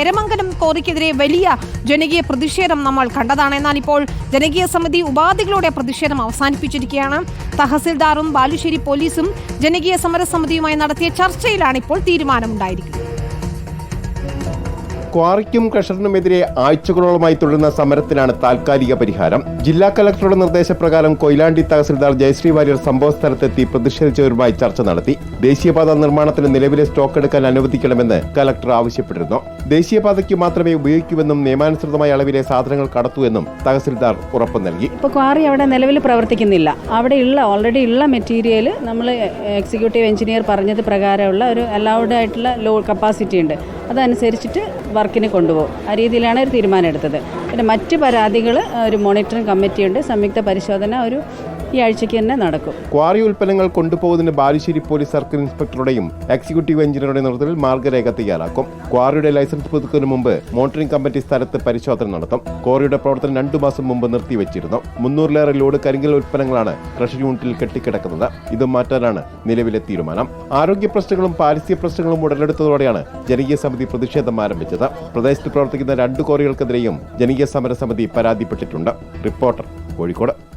എരമംഗലം കോറിക്കെതിരെ വലിയ ജനകീയ പ്രതിഷേധം നമ്മൾ കണ്ടതാണ്. എന്നാൽ ഇപ്പോൾ ജനകീയ സമിതി ഉപാധികളോടെ പ്രതിഷേധം അവസാനിപ്പിച്ചിരിക്കുകയാണ്. തഹസിൽദാറും ബാലുശ്ശേരി പോലീസും ജനകീയ സമരസമിതിയുമായി നടത്തിയ ചർച്ചയിലാണ് ഇപ്പോൾ തീരുമാനമുണ്ടായിരിക്കുന്നത്. ക്വാറിക്കും ക്രഷറിനുമെതിരെ ആഴ്ചകളോളമായി തുടരുന്ന സമരത്തിനാണ് താൽക്കാലിക പരിഹാരം. ജില്ലാ കലക്ടറുടെ നിർദ്ദേശപ്രകാരം കൊയിലാണ്ടി തഹസിൽദാർ ജയശ്രീ വാര്യർ സംഭവ സ്ഥലത്തെത്തി പ്രതിഷേധിച്ചവരുമായി ചർച്ച നടത്തി. ദേശീയപാത നിർമ്മാണത്തിന് നിലവിലെ സ്റ്റോക്ക് എടുക്കാൻ അനുവദിക്കണമെന്ന് കലക്ടർ ആവശ്യപ്പെട്ടിരുന്നു. ദേശീയപാതയ്ക്ക് മാത്രമേ ഉപയോഗിക്കൂവെന്നും നിയമാനുസൃതമായ അളവിലെ സാധനങ്ങൾ കടത്തൂ എന്നും തഹസിൽദാർ ഉറപ്പു നൽകി. ഇപ്പോൾ ക്വാറി അവിടെ നിലവിൽ പ്രവർത്തിക്കുന്നില്ല. അവിടെ ഉള്ള ഓൾറെഡി ഉള്ള മെറ്റീരിയൽ നമ്മൾ എക്സിക്യൂട്ടീവ് എഞ്ചിനീയർ പറഞ്ഞത് പ്രകാരമുള്ള ഒരു അലൗഡ് ആയിട്ടുള്ള ലോ കപ്പാസിറ്റി ഉണ്ട്. അതനുസരിച്ചിട്ട് വർക്കിന് കൊണ്ടുപോകും. ആ രീതിയിലാണ് ഒരു തീരുമാനം എടുത്തത്. പിന്നെ മറ്റ് പരാതികൾ ഒരു മോണിറ്ററിംഗ് കമ്മിറ്റിയുണ്ട്. സംയുക്ത പരിശോധന ഒരു ഈ ആഴ്ചയ്ക്ക് തന്നെ നടക്കും. ക്വാറി ഉൽപ്പന്നങ്ങൾ കൊണ്ടുപോകുന്നതിന് ബാലുശ്ശേരി പോലീസ് സർക്കിൾ ഇൻസ്പെക്ടറുടെയും എക്സിക്യൂട്ടീവ് എഞ്ചിനീയറുടെയും നേതൃത്വത്തിൽ മാർഗരേഖ തയ്യാറാക്കും. ക്വാറിയുടെ ലൈസൻസ് പുതുക്കുന്നതിന് മുമ്പ് മോണിറ്ററിംഗ് കമ്മിറ്റി സ്ഥലത്ത് പരിശോധന നടത്തും. ക്വാറിയുടെ പ്രവർത്തനം രണ്ടു മാസം മുമ്പ് നിർത്തിവച്ചിരുന്നു. മുന്നൂറിലേറെ ലോഡ് കരിങ്കൽ ഉൽപ്പന്നങ്ങളാണ് ക്രഷർ യൂണിറ്റിൽ കെട്ടിക്കിടക്കുന്നത്. ഇത് മാറ്റാനാണ് നിലവിലെ തീരുമാനം. ആരോഗ്യ പ്രശ്നങ്ങളും പാരിസ്ഥിതിക പ്രശ്നങ്ങളും ഉടലെടുത്തതോടെയാണ് ജനകീയ സമിതി പ്രതിഷേധം ആരംഭിച്ചത്. പ്രദേശത്ത് പ്രവർത്തിക്കുന്ന രണ്ട് ക്വാറികൾക്കെതിരെയും ജനകീയ സമരസമിതി പരാതിപ്പെട്ടിട്ടുണ്ട്. റിപ്പോർട്ടർ കോഴിക്കോട്.